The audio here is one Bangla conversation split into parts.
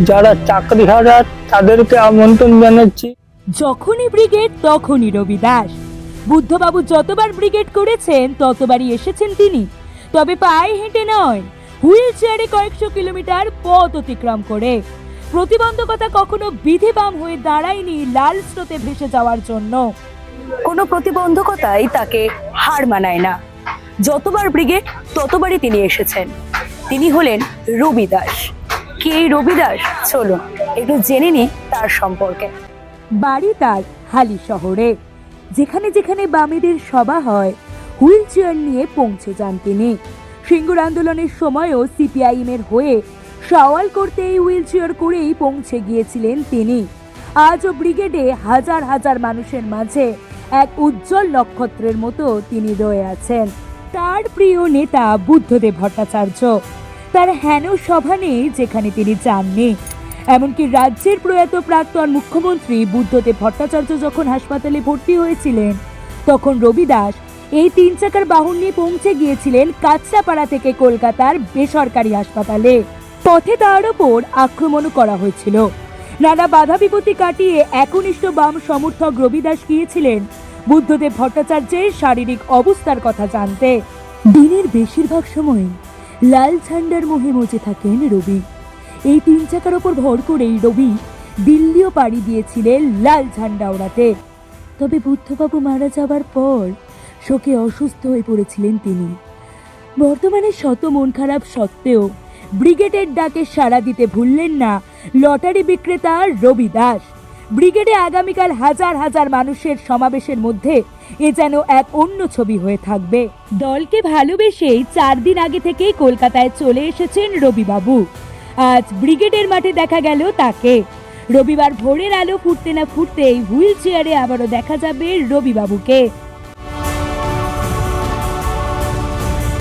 যারা চাকরি হারা তাদেরকে আমন্ত্রণ জানাচ্ছি। যখনই ব্রিগেড তখনই রবি দাস। বুদ্ধবাবু যতবার ব্রিগেড করেছেন ততবারই এসেছেন তিনি। তবে পায়ে হেঁটে নয় হুইল চেয়ারে কয়েকশো কিলোমিটার পথ অতিক্রম করে। প্রতিবন্ধকতা কখনো বিধিবাম হয়ে দাঁড়ায়নি লাল স্রোতে ভেসে যাওয়ার জন্য। কোনো প্রতিবন্ধকতাই তাকে হার মানায় না। যতবার ব্রিগেড ততবারই তিনি এসেছেন। তিনি হলেন রবি দাস। কে এই রবি দাস চলুন, একটু জেনে নিই তার সম্পর্কে। বাড়ি তার হালি শহরে। যেখানে যেখানে বামেদের সভা হয়, হুইল চেয়ার নিয়ে পৌঁছে যান তিনি। সিঙ্গুর আন্দোলনের সময়ও সিপিআইএম এর হয়ে সওয়াল করতে এই হুইল চেয়ার করেই পৌঁছে গিয়েছিলেন তিনি। আজও ব্রিগেডে হাজার হাজার মানুষের মাঝে এক উজ্জ্বল নক্ষত্রের মতো তিনি রয়ে আছেন। তার প্রিয় নেতা বুদ্ধদেব ভট্টাচার্য। তার হেন সভা নেই যেখানে তিনি যাননি এমনকি রাজ্যের প্রয়াত প্রাক্তন মুখ্যমন্ত্রী বুদ্ধদেব ভট্টাচার্য যখন হাসপাতালে ভর্তি হয়েছিলেন, তখন রবি দাস এই তিন চাকার বাহন নিয়ে পৌঁছে গিয়েছিলেন কাঁচরাপাড়া থেকে কলকাতার বেসরকারি হাসপাতালে। পথে তার ওপর আক্রমণও করা হয়েছিল। নানা বাধা বিপত্তি কাটিয়ে একনিষ্ঠ বাম সমর্থক রবি দাস গিয়েছিলেন বুদ্ধদেব ভট্টাচার্যের শারীরিক অবস্থার কথা জানতে। দিনের বেশিরভাগ সময় লাল ঝান্ডার মোহে মজে থাকেন রবি। এই তিন চাকার ওপর ভর করেই রবি দিল্লিও পাড়ি দিয়েছিলেন লাল ঝান্ডা ওড়াতে। তবে বুদ্ধবাবু মারা যাবার পর শোকে অসুস্থ হয়ে পড়েছিলেন তিনি। বর্তমানে শত মন খারাপ সত্ত্বেও ব্রিগেডের ডাকে সাড়া দিতে ভুললেন না লটারি বিক্রেতা রবি দাস। ব্রিগেডে আগামীকাল হাজার হাজার মানুষের সমাবেশের মধ্যে এ যেন এক অন্য ছবি হয়ে থাকবে। দলকে ভালোবেসেই চার দিন আগে থেকেই কলকাতায় চলে এসেছেন রবিবাবু। আজ ব্রিগেডের মাঠে দেখা গেল তাকে। রবিবার ভোরের আলো ফুটতে না ফুটতেই হুইল চেয়ারে আবারও দেখা যাবে রবিবাবুকে।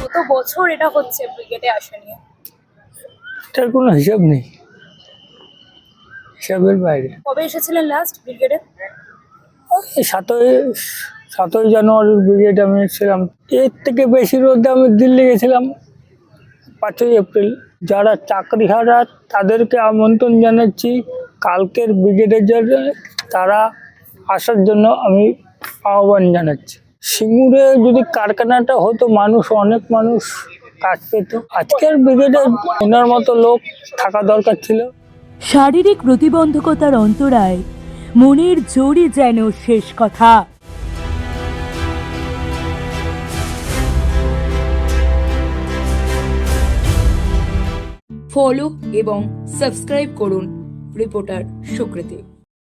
কত বছর এটা হচ্ছে ব্রিগেডে আসা নিয়ে। এটার কোনো হিসাব নেই। হিসাবের বাইরে। কবে এসেছিলেন লাস্ট ব্রিগেডে সাতই সাতই জানুয়ারির ব্রিগেড আমি এসেছিলাম এর থেকে বেশি রোদে আমি দিল্লি গেছিলাম পাঁচই এপ্রিল। যারা চাকরি হারা তাদেরকে আমন্ত্রণ জানাচ্ছি। কালকের ব্রিগেডের জন্য তারা আসার জন্য আমি আহ্বান জানাচ্ছি। সিঙ্গুরে যদি কারখানাটা হতো মানুষ অনেক মানুষ কাজ পেত। আজকের ব্রিগেডে ওনার মতো লোক থাকা দরকার ছিল। শারীরিক প্রতিবন্ধকতার অন্তরায় মনের জোরই যেন শেষ কথা। ফলো এবং সাবস্ক্রাইব করুন রিপোর্টার সুকৃতি।